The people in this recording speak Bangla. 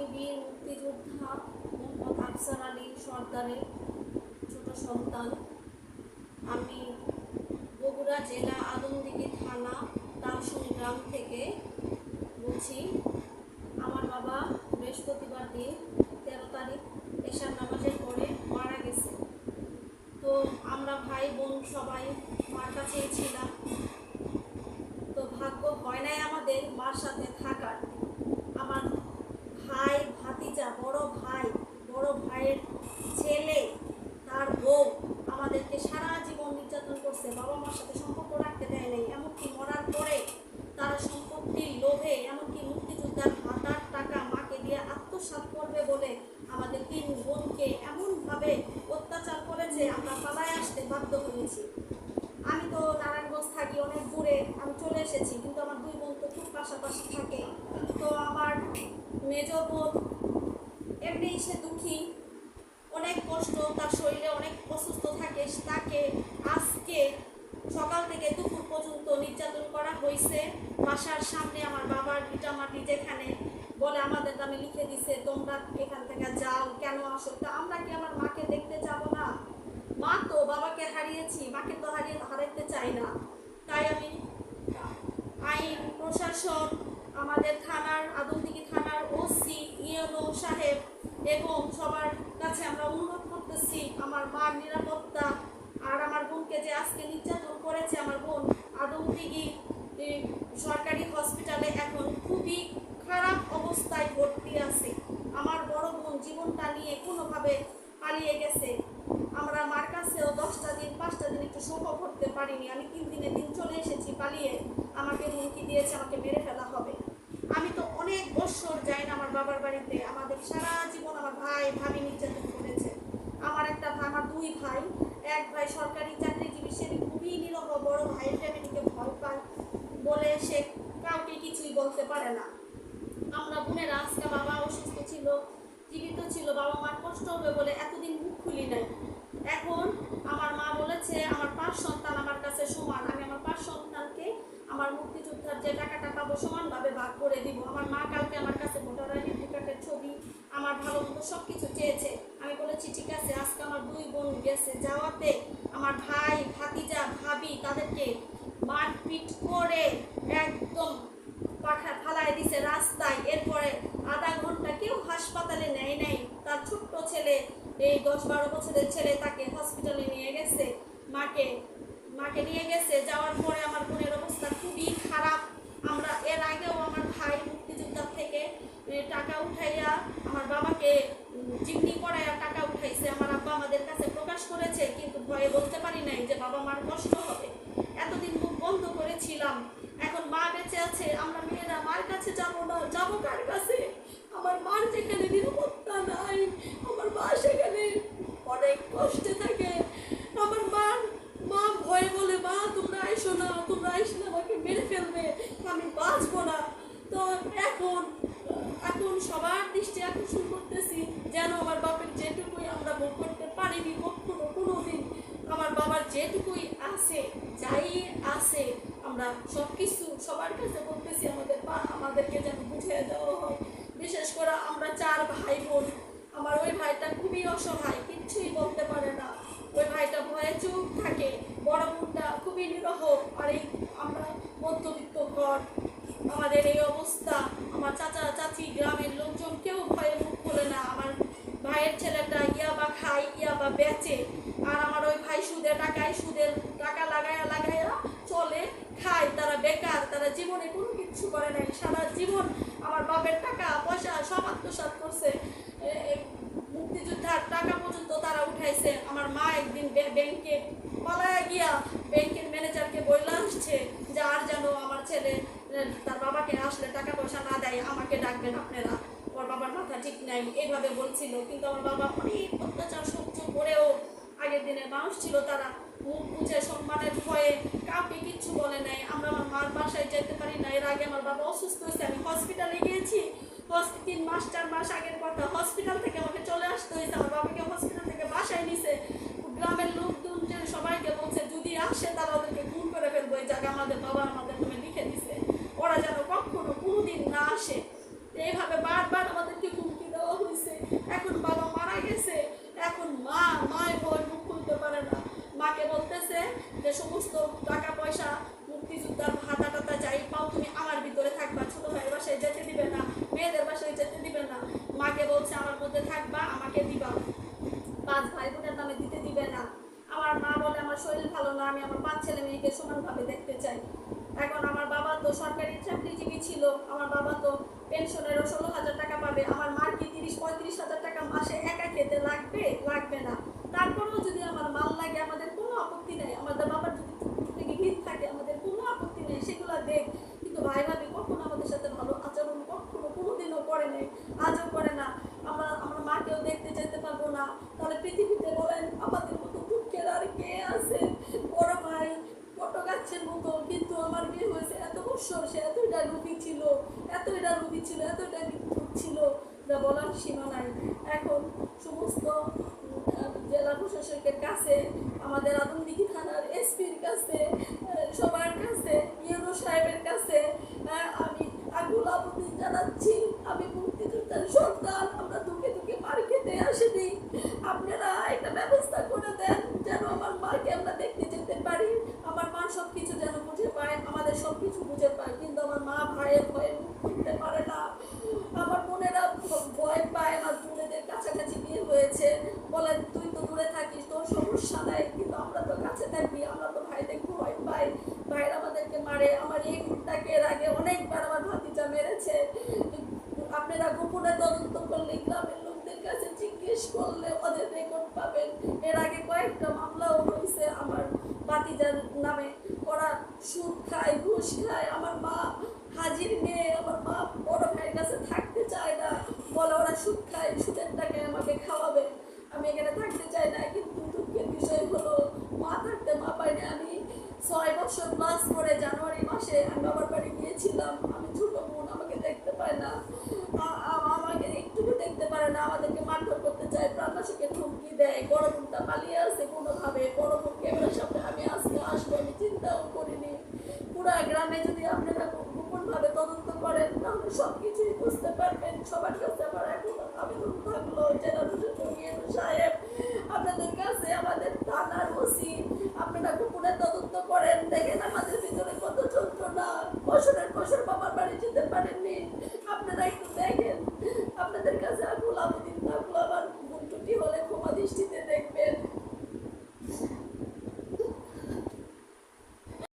আমি বীর মুক্তিযোদ্ধা মোহাম্মদ আফসার আলী সর্দারের ছোট সন্তান। আমি বগুড়া জেলা আদমদিঘি থানা দাসন গ্রাম থেকে বলছি, আমার বাবা বৃহস্পতিবার দিন তেরো তারিখ এশার নামাজের পরে মারা গেছে। তো আমরা ভাই বোন সবাই মার কাছেই ছিলাম। তো ভাগ্য হয় নাই আমাদের মার সাথে থাকার আমার ভাই ভাতিজা বড় ভাই বড় ভাইয়ের ছেলে তার বউ আমাদেরকে সারা জীবন নির্যাতন করছে বাবা মার সাথে সম্পর্ক রাখতে দেয় নাই এমনকি মরার পরে তারা সম্পত্তির লোভে, এমনকি মুক্তিযোদ্ধার ভাতার টাকা মাকে দিয়ে আত্মসাৎ করবে বলে আমাদের তিন বোনকে এমনভাবে অত্যাচার করেছে আমরা পালায় আসতে বাধ্য হয়েছি। আমি তো নারায়ণগঞ্জ থাকি, অনেক দূরে, আমি চলে এসেছি, কিন্তু আমার দুই বোন তো খুব পাশাপাশি থাকে। তো আমার মেজ বোন এমনি সে দুঃখী। অনেক কষ্ট, তার শরীরে অনেক অসুস্থ থাকে, তাকে আজকে সকাল থেকে দুপুর পর্যন্ত নির্যাতন করা হয়েছে। বাসার সামনে আমার বাবার ভিটামাটি যেখানে বলে আমাদের দামে লিখে দিছে, তোমরা এখান থেকে যাও, কেন আসো? তা আমরা কি আমার মাকে দেখতে যাব না? মা তো বাবাকে হারিয়েছি, মাকে তো হারিয়ে হারাইতে চাই না। তাই আমি আইন প্রশাসন, আমাদের থানার আদমদিঘি থানার ওসি ইয়েলো সাহেব এবং সবার কাছে আমরা অনুরোধ করতেছি, আমার মার নিরাপত্তা আর আমার বোনকে যে আজকে নির্যাতন করেছে আমার বোন। আদমদিঘি এ, সরকারি হসপিটালে এখন খুবই খারাপ অবস্থায় ভর্তি আছে। আমার বড় বোন জীবনটা নিয়ে কোনোভাবে পালিয়ে গেছে। আমরা মার কাছেও দশটা দিন পাঁচটা দিন একটু শোক করতে পারিনি। আমি তিন দিনের দিন চলে এসেছি পালিয়ে। আমাকে হুমকি দিয়েছে আমাকে মেরে ফেলা হবে। আমি তো অনেক বছর যাই না আমার বাবার বাড়িতে। আমাদের সারা জীবন আমার ভাই ভাবি নির্যাতন করেছে। আমার একটা আমার দুই ভাই। এক ভাই সরকারি চাকরিজীবী সে খুবই নিরহ বড় ভাইয়ের ফ্যামিলিকে ভয় পায় বলে সে কাউকে কিছুই বলতে পারে না। আমরা বোনেরা আজকে বাবা অসুস্থ ছিল, জীবিত ছিল, বাবা মার কষ্ট হবে বলে এতদিন মুখ খুলি নাই। এখন আমার মা বলেছে, আমার পাঁচ সন্তান আমার কাছে সমান। আমি আমার পাঁচ সন্তানকে আমার মুক্তিযোদ্ধার যে টাকাটা পাবো সমানভাবে ভাগ করে দিব। আমার মা কালকে আমার কাছে ভোটার আইডি কার্ডের ছবি, আমার ভালো মতো সব কিছু চেয়েছে। আমি বলেছি, ঠিক আছে, আজকে আমার দুই বোন গেছে, যাওয়াতে আমার ভাই ভাতিজা ভাবি তাদেরকে মারপিট করে একদম পাঠা ফালায় দিছে রাস্তায় এরপরে আধা ঘণ্টা কেউ হাসপাতালে নেয় নাই তার ছোট্ট ছেলে এই দশ বারো বছরের ছেলে তাকে হসপিটালে নিয়ে গেছে, মাকে মাকে নিয়ে গেছে। যাওয়ার পরে আমার বোনের অবস্থা খুবই খারাপ। আমরা এর আগেও আমার ভাই মুক্তিযোদ্ধার থেকে টাকা উঠাইয়া আমার বাবাকে জিম্নি করাইয়া টাকা উঠাইছে। আমার আব্বা আমাদের কাছে প্রকাশ করেছে, কিন্তু ভয়ে বলতে পারি নাই যে বাবা মার কষ্ট হবে এতদিন মুখ বন্ধ করেছিলাম এখন মা বেঁচে আছে আমরা মেয়েরা মার কাছে যাব না যাব কার কাছে আমার মার যেখানে নিরাপত্তা নাই আমার মা সেখানে অনেক কষ্টে থাকে আমার মা মা ভয়ে বলে মা তোমরা আইসো না তোমরা আইসলে আমাকে মেরে ফেলবে আমি বাঁচবো না তো এখন এখন সবার দৃষ্টি আকর্ষণ করতেছি যেন আমার বাপের যেটুকুই আমরা ভোগ করতে পারিনি কখনো কোনো দিন আমার বাবার যেটুকুই আছে, যাই আছে, আমরা সব কিছু সবার কাছে বলতেছি, আমাদের পা আমাদেরকে যেন বুঝিয়ে দেওয়া হয়। বিশেষ করে আমরা চার ভাই বোন আমার ওই ভাইটা খুবই অসহায়, কিচ্ছুই বলতে পারে না। ওই ভাইটা ভয়ে চুপ থাকে, বড় বোনটা খুবই নিরহ, আর এই আমরা মধ্যবিত্ত ঘর, আমাদের এই অবস্থা। আমার চাচা, চাচি গ্রামের লোকজন কেউ ভয়ে মুখ খোলে না, আমার ভাইয়ের ছেলেটা ইয়াবা খায় ইয়াবা বেচে। আর আমার ওই ভাই সুদে টাকায়, সুদের টাকা লাগায়া লাগায়া চলে, খায়। তারা বেকার, তারা জীবনে কোনো কিছু করে নাই। সারা জীবন আমার বাপের টাকা, পয়সা সব আত্মসাৎ করছে। মুক্তিযোদ্ধার টাকা পর্যন্ত তারা উঠাইছে। আমার মা একদিন ব্যাংকে পালায়া গিয়া ব্যাংকের ম্যানেজারকে বইলা আসছে যে, আর যেন আমার ছেলে, তার বাবাকে আসলে টাকা পয়সা না দেয়, আমাকে ডাকবেন আপনারা। ঠিক নাই এইভাবে বলছিল। কিন্তু আমার বাবা অনেক অত্যাচার সহ্য করেও আগের দিনের মানুষ ছিল তারা। মুখ বুঝে সম্মানের ভয়ে কাউকে কিচ্ছু বলে নাই। আমরা আমার মার বাসায় যেতে পারি না। এর আগে আমার বাবা অসুস্থ হয়েছে, আমি হসপিটালে গিয়েছি। তিন মাস, চার মাস আগের কথা হসপিটাল থেকে আমাকে চলে আসতে হয়েছে। আমার বাবাকে হসপিটাল থেকে বাসায় নিছে গ্রামের লোকজন যে সবাইকে বলছে যদি আসে তারা ওদেরকে খুন করে ফেলব এই জায়গা আমাদের বাবা আমাদের নামে লিখে দিছে ওরা যেন কখনো কোনোদিন না আসে তো এইভাবে বারবার আমাদেরকে খুন যে সমস্ত টাকা পয়সা মুক্তিযোদ্ধার ভাতা টাতা যাই পাও তুমি আমার ভিতরে থাকবা ছোট ভাইয়ের বাসায় যেতে দিবে না মেয়েদের বাসায় যেতে দিবে না মাকে বলছে আমার মধ্যে থাকবা আমাকে দিবা পাঁচ ভাই বোনের নামে দিতে দিবে না আমার মা বলে আমার শরীর ভালো না আমি আমার পাঁচ ছেলে মেয়েকে সমানভাবে দেখতে চাই। এখন আমার বাবা তো সরকারি চাকরিজীবী ছিল, আমার বাবা তো পেনশনেরও ষোলো হাজার টাকা পাবে, আমার মার কি তিরিশ পঁয়ত্রিশ হাজার টাকা মাসে একা খেতে লাগবে? লাগবে না তারপরেও যদি আমার মাল লাগে আমাদের কোনো আপত্তি নেই আমাদের বাবার যদি থেকে হিত থাকে আমাদের কোনো আপত্তি নেই সেগুলো দেখ কিন্তু ভাই ভাবি কখনো আমাদের সাথে ভালো আচরণ কখনো কোনোদিনও করে নেই আজও করে না আমরা আমরা মাকেও দেখতে যেতে পারব না তাহলে পৃথিবীতে বলেন আমাদের মতো দুঃখের আর কে আছে বড় ভাই ছোট গাছের মতো কিন্তু আমার বিয়ে হয়েছে এত বছর সে এতটা রুগী ছিল এতটা রুগী ছিল এতটা এটা ছিল যা বলার সীমা নাই। এখন সমস্ত জেলা প্রশাসকের কাছে, আমাদের আদমদিঘি থানার এসপির কাছে আহ, সবার কাছে ইউনো সাহেবের কাছে আহ, আমি আগুল আবুদি জানাচ্ছি আমি মুক্তিযোদ্ধার সন্তান আমরা দুঃখে দুঃখে মার খেতে আসিনি আপনারা একটা ব্যবস্থা করে দেন যেন আমার মাকে আমরা দেখতে যেতে পারি আমার মা সব কিছু যেন বুঝে পায় আমাদের সব কিছু বুঝে পায় কিন্তু আমার মা ভাইয়ের ভয়ে মুখ খুলতে পারে না আমার বোনেরা ভ- ভয় পায় আমার বোনেদের কাছাকাছি বিয়ে হয়েছে বলে তুই তো দূরে থাকিস তোর সমস্যা নাই কিন্তু আমরা তো কাছে থাকি আমরা তো ভাইদের ভয় পাই ভাইরা আমাদেরকে আমার এই ঘুরটাকে এর আগে অনেকবার আমার ভাতিজা মেরেছে। আপনারা গোপনে তদন্ত করলে গ্রামের লোকদের কাছে জিজ্ঞেস করলে ওদের রেকর্ড পাবেন। এর আগে কয়েকটা মামলাও হয়েছে আমার ভাতিজার নামে। ওরা সুদ খায়, ঘুষ খায়, আমার মা হাজির মেয়ে আমার মা বড় ভাইয়ের কাছে থাকতে চায় না বলে ওরা সুদ খায় সুদের টাকায় আমাকে খাওয়াবে আমি এখানে থাকতে চাই না কিন্তু দুঃখের বিষয় হলো মা থাকতে মা পাইনি আমি ছয় বছর প্লাস করে জানুয়ারি মাসে আমি বাবার বাড়ি গিয়েছিলাম। আমি ছোট বোন, আমাকে দেখতে পায় না। আমাকে একটুকু দেখতে পারে না, আমাদেরকে মারধর করতে চায় প্রাণবাসীকে হুমকি দেয়, বড় বোনটা পালিয়ে আসে কোনোভাবে। বড় বোন ক্যামেরার সামনে আমি আজকে আসব, আমি চিন্তাও করিনি। পুরা গ্রামে যদি আপনারা গোপনভাবে তদন্ত করেন, তাহলে সব কিছুই বুঝতে পারবেন, সবার কাছে বছরের বছর বাবার বাড়ি যেতে